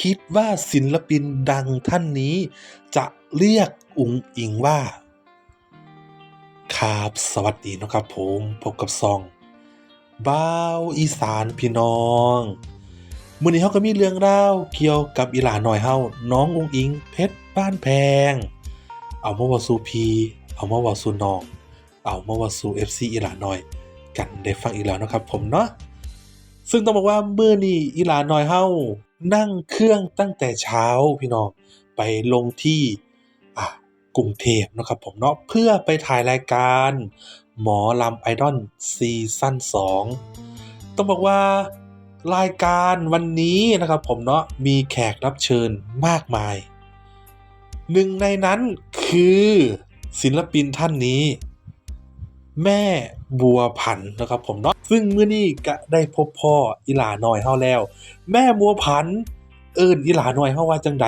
คิดว่าศิลปินดังท่านนี้ จะเรียกอุ๋งอิงว่า ครับ สวัสดีนะครับผมพบกับช่องบ้าวอีสานพี่น้องมื้อนี้เราก็มีเรื่องราเกี่ยวกับอีหลาน้อยเฮาน้ององอิง เพชรบ้านแพง เอามาว้าสูพี เอามาว้าสูน้อง เอามาว้าสู่ FC อีหลาน้อย กันได้ฟังอีกแล้วนะครับผมเนาะซึ่งต้องบอกว่าเมื้อนี้อีหลาน้อยเฮา นั่งเครื่องตั้งแต่เช้าพี่น้องไปลงที่กรุงเทพนะครับผมเนาะเพื่อไปถ่ายรายการหมอลำไอดอลซีซั่น2ต้องบอกว่ารายการวันนี้นะครับผมเนาะมีแขกรับเชิญมากมาย หนึ่งในนั้นคือศิลปินท่านนี้ แม่บัวผันนะครับผมเนาะ ซึ่งมื้อนี้ก็ได้พบพ่ออีหลาน้อยเฮาแล้ว แม่บัวผันเอิ้นอีหลาน้อยเฮาว่าจังใด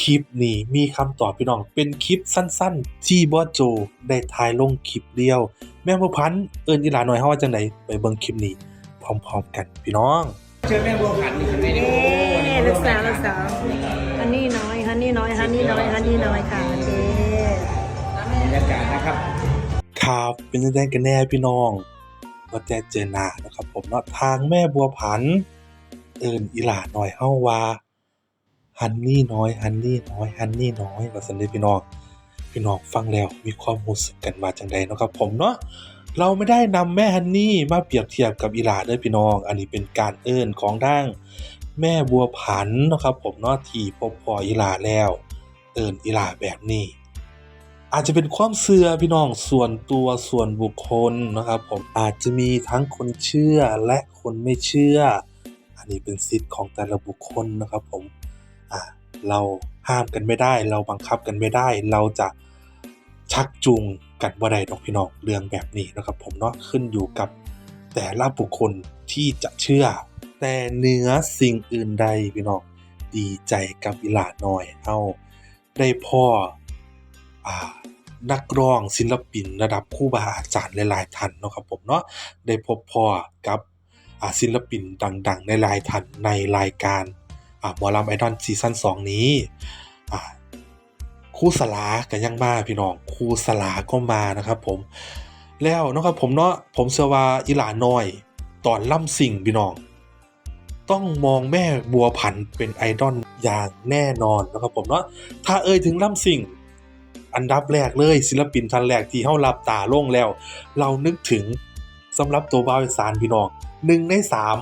คลิปนี้มีคำตอบพี่น้อง เป็นคลิปสั้นๆ ที่บอสโจได้ถ่ายลงคลิปเดียว แม่บัวผันเอิ้นอีหลาน้อยเฮาว่าจังใดไปเบิ่งคลิปนี้พร้อมๆกันพี่น้องเชิญแม่บัวผันอยู่ข้างในนี่เย้ลูกสาวลูกสาวฮันนี่น้อยฮันนี่น้อยฮันนี่น้อยฮันนี่น้อยค่ะโอเคบรรยากาศนะครับครับเป็นจังไดกันแน่พี่น้อง ว่าแต่เจอหน้านะครับผมเนาะทางแม่บัวผัน เอิ้นอีหลาหน้อยเฮาว่าฮันนี่น้อยฮันนี่น้อยฮันนี่น้อยว่าซั่นเด้พี่น้องพี่น้องฟังแล้วมีความรู้สึกกันว่าจังใดเนาะครับผมเนาะเราไม่ได้นำแม่ฮันนี่มาเปรียบเทียบกับอีหลาเด้อพี่น้อง อันนี้เป็นการเอิ้นของทางแม่บัวผันนะครับผมเนาะที่พบพ่ออีหลาแล้ว เอิ้นอีหลาแบบนี้ อาจจะเป็นความเชื่อพี่น้องส่วนตัวส่วนบุคคลนะครับ ผมอาจจะมีทั้งคนเชื่อและคนไม่เชื่อ อันนี้เป็นสิทธิ์ของแต่ละบุคคลนะครับ ผมเราห้ามกันไม่ได้ เราบังคับกันไม่ได้ เราจะชักจูงกันบ่ได้ดอกพี่น้องเรื่องแบบนี้นะครับ ผมเนาะขึ้นอยู่กับแต่ละบุคคลที่จะเชื่อ แต่เหนือสิ่งอื่นใดพี่น้องดีใจกับอีหลาน้อยเฮาได้พ่อ นักร้องศิลปินระดับครูบาอาจารย์หลาย ๆ ท่านเนาะครับผมเนาะได้พบพ่อกับศิลปินดังๆในหลายท่านในรายการอ่าหมอลำไอดอลซีซั่น2 นี้ครูสลาก็ยังมาพี่น้องครูสลาก็มานะครับผมแล้วนะครับผมเนาะผมเชื่อว่าอีหลาน้อย ตอนล่ำสิ่งพี่น้อง ต้องมองแม่บัวผันเป็นไอดอลอย่างแน่นอนนะครับผมเนาะถ้าเอ่ยถึงล่ำสิ่ง อันดับแรกเลย ศิลปินท่านแรกที่เฮารับตาลงแล้ว เรานึกถึงสำหรับตัวบ่าวอีสานพี่น้องหนึ่งในสาม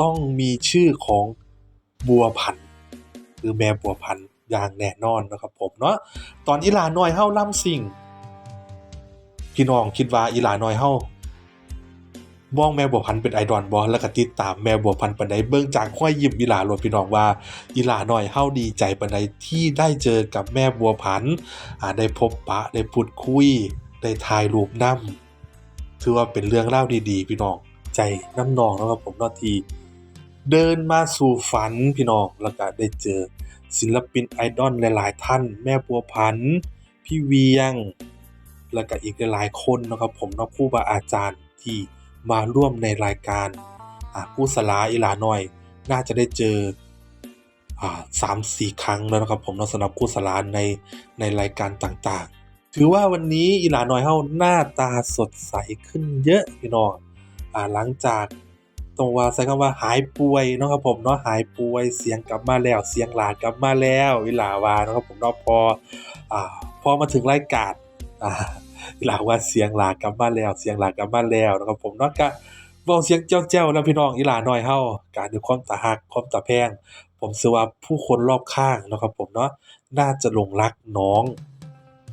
ต้องมีชื่อของบัวพันธ์หรือแม่บัวพันธ์อย่างแน่นอนนะครับผมเนาะตอนอีหลาน้อยเฮาล่ำสิ่ง พี่น้องคิดว่าอีหลาน้อยเฮา มองแม่บัวพันธุ์เป็นไอดอลบ่แล้วก็ติดตามแม่บัวพันธุ์ปานใดเบิ่งจากห้อยยิ้มอีหลาโลดพี่น้องว่าอีหลาหน้อยเฮาดีใจปานใดที่ได้เจอกับแม่บัวพันธุ์อ่าได้พบปะได้พูดคุย ได้ถ่ายรูปนำถือว่าเป็นเรื่องเล่าดีๆ พี่น้องใจน้ำนองแล้วครับผมนาะที่เดินมาสู่ฝันพี่น้องแล้วก็ได้เจอศิลปินไอดอลหลาย ๆ ท่าน แม่บัวพันธ์พี่เวียง แล้วก็อีกหลายๆคนนะครับผมนาะครูบาอาจารย์ที่ มาร่วมในรายการอ่าผู้สลาอีหลาน้อย น่าจะได้เจอสามสี่ครั้งแล้วนะครับผมเนาสำหรับคู่สลาในในรายการต่างๆ ถือว่าวันนี้อีหลาน้อยเฮาหน้าตาสดใสขึ้นเยอะพี่น้องหลังจากต้องว่าใช้คำว่าหายป่วยนะครับผมเนาะหายป่วยเสียงกลับมาแล้วเสียงหลานกลับมาแล้วอีหลาวานะครับผมเนาะพออพอมาถึงรายการ หลาว่าเสียงหลากลับมาแล้ว เสียงหลากลับมาแล้วนะครับผมเนาะก็เว้าเสียงเจ้าๆแล้วพี่น้องอีหลาน้อยเฮาการด้วยความตาฮักความตาแพง ผมเชื่อว่าผู้คนรอบข้างนะครับผมเนาะน่าจะหลงรักน้อง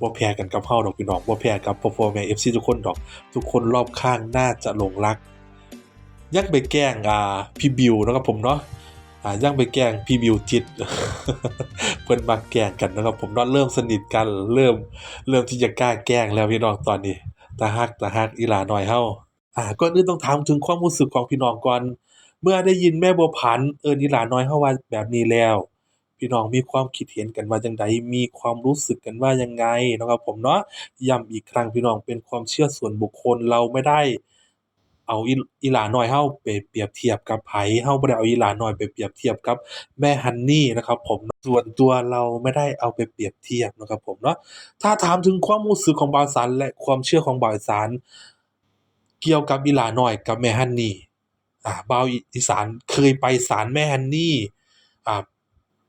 บ่แพ้กันกับเฮาดอกพี่น้องบ่แพ้กับพ่อพ่อแม่ FC ทุกคนดอก ทุกคนรอบข้างน่าจะหลงรัก ยังไปแกล้งอ่าพี่บิวนะครับผมเนาะ อ่ายังไปแกงพี่บิวจิต เพิ่นมักแกงกันนะครับ ผมเนาะเริ่มสนิทกันเริ่มเริ่มที่จะกล้าแกงแล้วพี่น้องตอนนี้ตาฮักตาฮักอีหลาหน้อยเฮาอ่าก่อนอื่นต้องถามถึงความรู้สึกของพี่น้องก่อน เมื่อได้ยินแม่บัวผันเอิ้นอีหลาน้อยเฮาว่าแบบนี้แล้ว พี่น้องมีความคิดเห็นกันว่าจังใดมีความรู้สึกกันว่ายังไงนะครับ ผมเนาะย้ำอีกครั้งพี่น้องเป็นความเชื่อส่วนบุคคลเราไม่ได้ เอาอีหลาน้อยเฮาไปเปรียบเทียบกับไผเฮาบ่ได้เอาอีหลาน้อยไปเปรียบเทียบกับแม่ฮันนี่นะครับ ผมส่วนตัวเราไม่ได้เอาไปเปรียบเทียบนะครับ ผมเนาะถ้าถามถึงความรู้สึกของบ่าวสารและความเชื่อของบ่าวสารเกี่ยวกับอีหลาน้อยกับแม่ฮันนี่อ่าบ่าวอีสานเคยไปศาลแม่ฮันนี่อ่า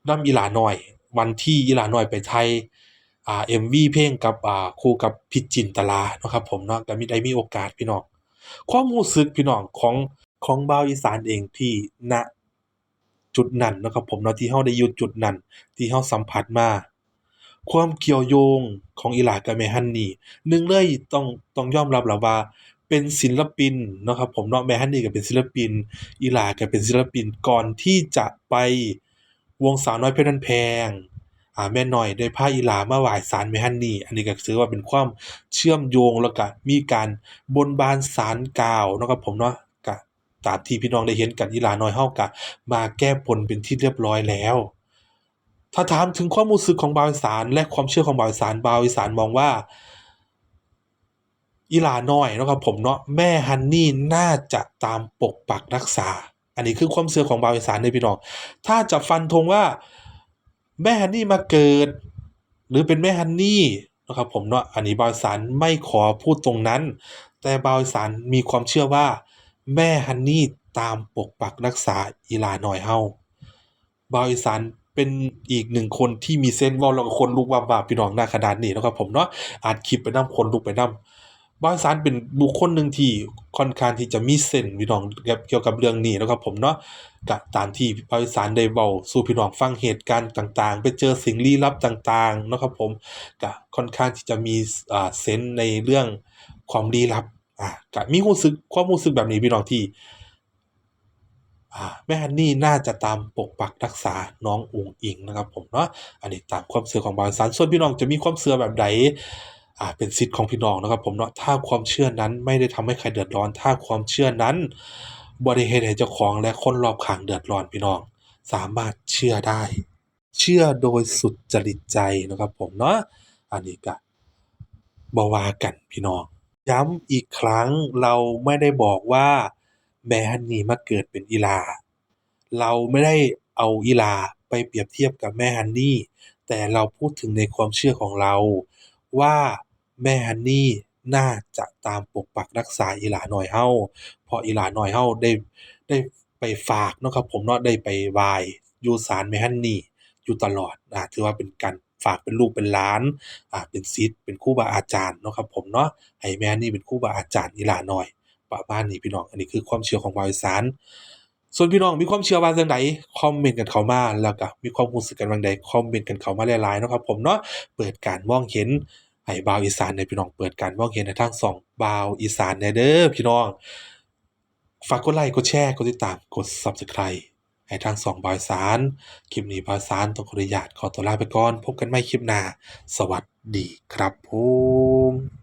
นำอีหลาน้อย วันที่อีหลาน้อยไปไทยอ่า MV เพลงกับอ่าคู่กับพิจินตลาเนาะครับผมเนาะก็มีได้มีโอกาสพี่น้อง ความรู้สึกพี่น้องของของบ่าวอีสานเองที่ ณ จุดนั้นนะครับผมเนาะที่เฮาได้อยู่จุดนั้น ที่เฮาสัมผัสมา ความเกี่ยวโยงของอีหลากับแม่ฮันนี่หนึ่งเลยต้องต้องยอมรับแล้วว่าเป็นศิลปินนะครับผมเนาะแม่ฮันนี่ก็เป็นศิลปิน อีหลาก็เป็นศิลปินก่อนที่จะไปวงสาวน้อยเพชรบ้านแพง อ่าแม่น้อยได้พาอีหลามาไหว้ศาลแม่ฮันนี่ อันนี้ก็ถือว่าเป็นความเชื่อมโยงแล้วก็มีการบนบานศาลกล่าวเนาะครับผมเนาะก็ตามที่พี่น้องได้เห็นกันอีหลาน้อยเฮาก็มาแก้บนเป็นที่เรียบร้อยแล้วถ้าถามถึงความรู้สึกของบ่าวอีสานและความเชื่อของบ่าวอีสานบ่าวอีสานมองว่าอีหลาน้อยเนาะครับผมเนาะแม่ฮันนี่น่าจะตามปกปักรักษา อันนี้คือความเชื่อของบ่าวอีสานในพี่น้องถ้าจะฟันธงว่า แม่ฮันนี่มาเกิด หรือเป็นแม่ฮันนี่นะครับผมเนาะอันนี้บาวอีสานไม่ขอพูดตรงนั้น แต่บาวอีสานมีความเชื่อว่า แม่ฮันนี่ตามปกปักรักษาอีลาน้อยเฮาบาวอีสานเป็นอีกหนึ่งคนที่มีเส้นส์ว้าล้วก็คนลุกวาบๆพี่น้องหน้าขนาดนี้นะครับผมเนาะอัดคลิปไปนำคนลุกไปนำ บาวอีสานเป็นบุคคลหนึ่งที่ค่อนข้างที่จะมีเส้นส์พี่น้องเกี่ยวกับเรื่องนี้นะครับผมเนาะก็ตามที่บาวอีสานได้เว้าสู่พี่น้องฟังเหตุการณ์ต่างๆ ไปเจอสิ่งลี้ลับต่างๆนะครับผมก็ค่อนข้างที่จะมีอ่าเซนส์ในเรื่องความลี้ลับอ่าก็มีรู้สึกความรู้สึกแบบนี้พี่น้องที่อ่าแม่ฮันนี่น่าจะตามปกปักรักษาน้องอุงอิงนะครับผมเนาะอันนี้ตามความเชื่อของบางสารส่วนพี่น้องจะมีความเชื่อแบบใด อ่าเป็นสิทธิ์ของพี่น้องนะครับผมเนาะถ้าความเชื่อนั้นไม่ได้ทำให้ใครเดือดร้อน ถ้าความเชื่อนั้นบริเหตุให้เจ้าของและคนรอบข้างเดือดร้อนพี่น้อง สามารถเชื่อได้ เชื่อโดยสุดจริตใจนะครับผมเนาะอันนี้ก็บ่ว่ากันพี่น้อง ย้ำอีกครั้งเราไม่ได้บอกว่าแม่ฮันนี่มาเกิดเป็นอีลา เราไม่ได้เอาอีลาไปเปรียบเทียบกับแม่ฮันนี่ แต่เราพูดถึงในความเชื่อของเราว่า แม่ฮันนี่น่าจะตามปกปักรักษาอีหลาน้อยเฮาเพราะอีหลาน้อยเฮาได้ ได้ไปฝากเนาะครับผมเนาะ ได้ไปไหว้อยู่ศาลแม่ฮันนี่อยู่ตลอด อ่า ถือว่าเป็นการฝากเป็นลูกเป็นหลาน อ่า เป็นศิษย์เป็นครูบาอาจารย์เนาะครับผมเนาะ ให้แม่ฮันนี่เป็นครูบาอาจารย์อีหลาน้อยประมาณนี้พี่น้อง อันนี้คือความเชื่อของบาวอีสานส่วนพี่น้องมีความเชื่อว่าจังไดคอมเมนต์กันเข้ามาแล้วก็มีความรู้สึกกันวังใดคอมเมนต์กันเข้ามาหลายๆเนาะครับผมเนาะเปิดการมองเห็น ให้บ่าวอีสานในพี่น้องเปิดการมองเห็นในทางสองบ่าวอีสานในเด้อพี่น้อง ฝากกดไลค์กดแชร์กดติดตามกด Subscribe ให้ทางสองบ่าวอีสานคลิปนี้บ่าวอีสานต้องขออนุญาตขอตัวลาไปก่อนพบกันใหม่คลิปหน้าสวัสดีครับผม